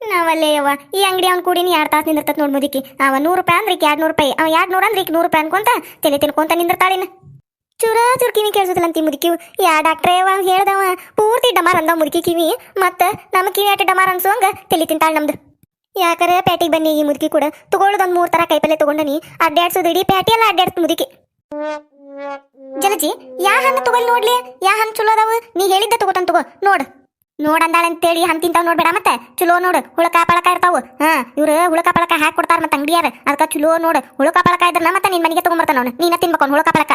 ನಾವಲ್ಲೇ ಯವ್ವ, ಈ ಅಂಗಡಿ ಅವ್ನು ಕೂಡಿನಿ ಎರಡು ತಾಸು ನಿಂದಿರ್ತತ್ ನೋಡ್ ಮುದಿಕಿ. ಅವ ನೂರು ರೂಪಾಯಿ ಅಂದ್ರೆ ಈಕಿ ಎರಡು ನೂರು ರೂಪಾಯಿ. ಅವ ಎರಡು ನೂರು ಅಂದ್ರೆ ಈಗ ನೂರು ರೂಪಾಯಿ ಅನ್ಕೊಂತ ತಲೆ ತಿನ್ಕೊಂತ ನಿಂದಿರ್ತಾಳಿನ. ಚೂರ ಚೂರ್ ಕಿವಿ ಕೇಳಿಸೋದಿಲ್ಲ ಅಂತಿ ಮುದುಕಿ. ಯಾ ಡಾಕ್ಟ್ರೇ ಅವ ಹೇಳ್ದವ. ಪೂರ್ತಿ ಡಮಾರ್ ಅಂದ ಮುದುಕಿ ಕಿವಿ. ಮತ್ತ ನಮ್ಮ ಕಿವಿ ಆಟ ಡಮಾರ್ ಅನ್ಸೋಂಗ ತಲೆ ತಿಂತಾಳ ನಮ್ದು. ಯಾಕರೆ ಪ್ಯಾಟಿಗೆ ಬನ್ನಿ ಈ ಮುದುಕಿ ಕೂಡ. ತಗೊಳ್ಳೋದೊಂದು ಮೂರು ತರ ಕೈಪಲ್ಲೆ ತಗೊಂಡನಿ. ಅಡ್ಡಾಡ್ಸೋದು ಇಡೀ ಪ್ಯಾಟಿ ಎಲ್ಲ ಅಡ್ಡಾಡ್ತು ಮುದುಕಿ. ಜಲಜಿ, ಯಾ ಹಣ್ಣು ತಗೊಳ್ಳಿ ನೋಡ್ಲಿ? ಯಾ ಹಣ್ಣು ಚಲೋ ಅದಾವ? ನೀ ಹೇಳಿದ್ದ ತಗೋತನ್ ತಗೋ, ನೋಡ್. ನೋಡ್ ಅಂದಾಳ ಅಂತೇಳಿ ಹಣ್ಣು ತಿಂತಾವ್ ನೋಡ್ಬೇಡ ಮತ್ತೆ. ಚಲೋ ನೋಡು, ಹುಳಕ ಪಳಕ ಇರ್ತಾವು. ಹಾ, ಇವ್ರು ಹುಳಕ ಪಳಕ ಹಾಕಿ ಕೊಡ್ತಾರ ಮತ್ತೆ ಅಂಗಡಿಯಾರ. ಅದಕ್ಕ ಚಲೋ ನೋಡು, ಹುಳಕ ಪಳಕ ಇದ್ರ ಮತ್ತೆ ನಿನ್ ಮನೆಗೆ ತಗೊಂಬರ್ತಾನ ಅವ್ನು. ನೀನ ತಿನ್ಬೇಕು ಅವ್ನು ಹುಳಕ ಪಳಕ.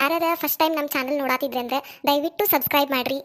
ಯಾರ್ಯಾರ ಫಸ್ಟ್ ಟೈಮ್ ನಮ್ಮ ಚಾನಲ್ ನೋಡಾತಿದ್ರೆ ಅಂದ್ರೆ ದಯವಿಟ್ಟು ಸಬ್ಸ್ಕ್ರೈಬ್ ಮಾಡ್ರಿ.